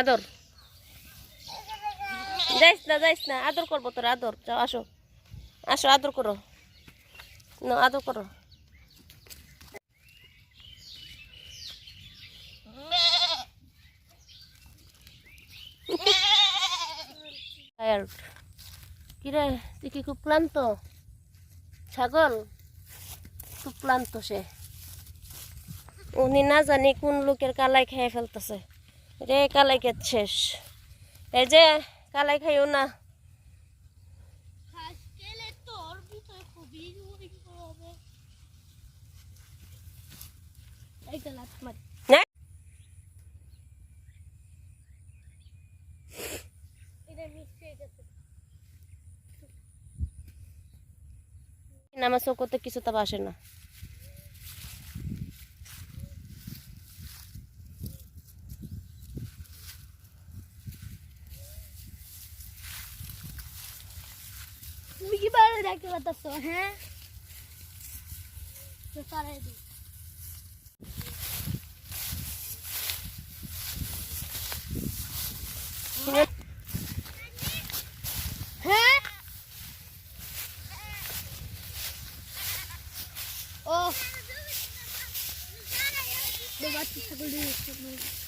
আদর। যাইস না যাইস না, আদর করব তোর আদর। যাও, আসো। আসো, আদর করো। না, আদর করো। কিরে, তুই কি খুব ক্লান্ত? ছাগল? খুব ক্লান্ত সে। উনি না জানি কোন লোকের কালাই খেয়ে ফেলতেছে। রে কালাই কে শেষ। এই যে কালাই খাইও না। আমার চোখতে কিছু তো আসে না তুমি কি বাইরে দেখতে পাচ্ছ হ্যাঁ তো তারাই দি হ্যাঁ ও বাচ্চা ছাগল দিয়ে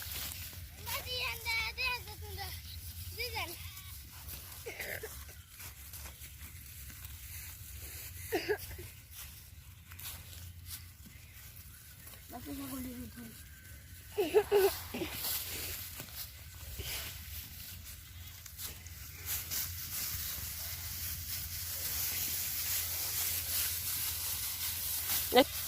বাচ্চা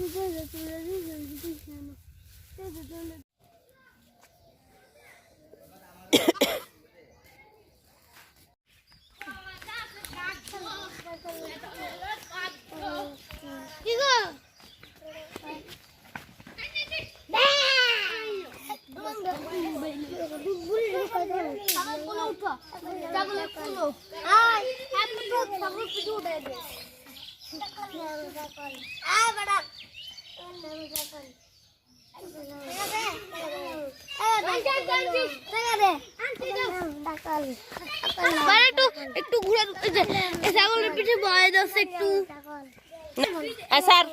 ছাগল দিয়ে কি গো একটু একটু ঘুরে ছাগলের পিঠে বয় যাচ্ছে একটু। স্যার।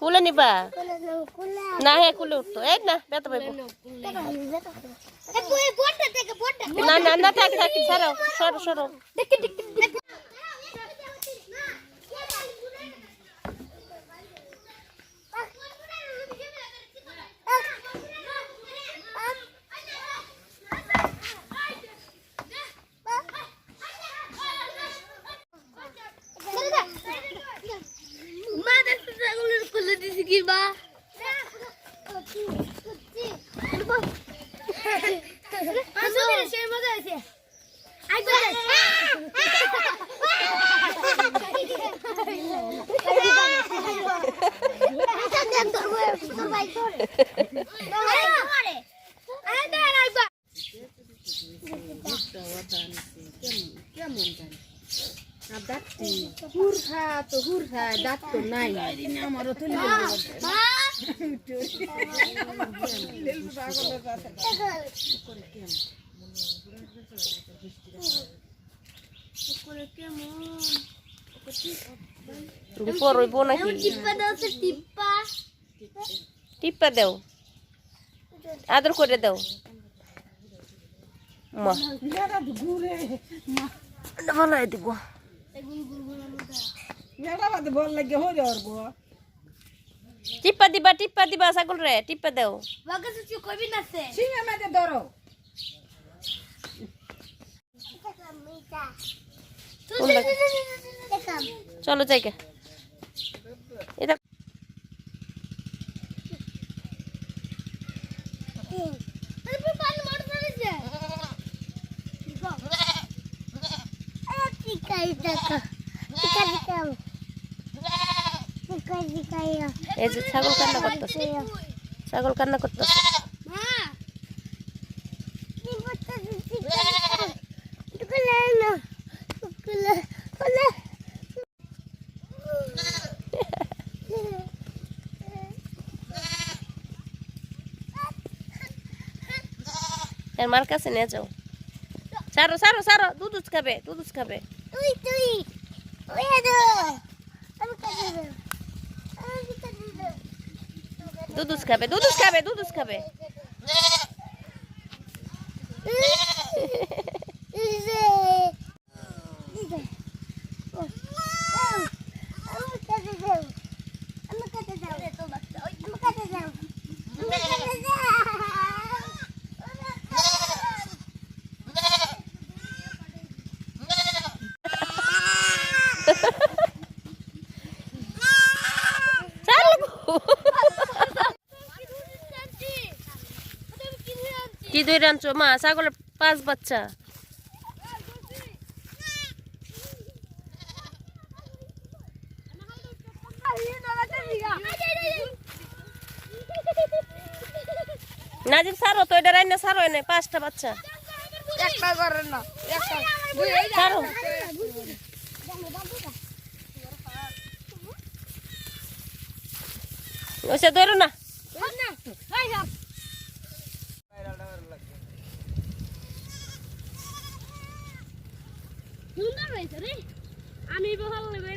কুলে নিবা। না হ্যাঁ কুলে উঠতো। এই না বেতা পাইব। না না না থাক থাক সরো সরো। সরো আমারও তুলি তুমি পরইব নাকি? টিপ্পা দাও টিপ্পা। টিপা দেও। আদর করে দাও। মা। ভালাই দিব। বল লাগে হয়ে যাওয়ার গো টিপা দিবা টিপা দিবা ছাগল রে টিপা দেও। ধরো। চলো জায়গা এটা এই যে ছাগল কান্না করতেছে। ছাগল কান্না করতেছে। এর মার কাছে নিয়ে যাও। সারো সারো সারো দুধ খাবে দুধ দুধ খাবে তুই তুই ওই আদো আমি কাটে দেব আমি কাটে দেব দুধ দুধ খাবে দুধ দুধ খাবে দুধ দুধ খাবে চালু কি দই রাঞ্চো মা ছাগলের পাঁচ বাচ্চা। নাজিব সারো তো এটা রান্না সারো এনে পাঁচটা বাচ্চা। একটা করেন না একটা। সারো ওসে ধরো না। সুন্দর হয়েছে রে। আমি বহাল নেবে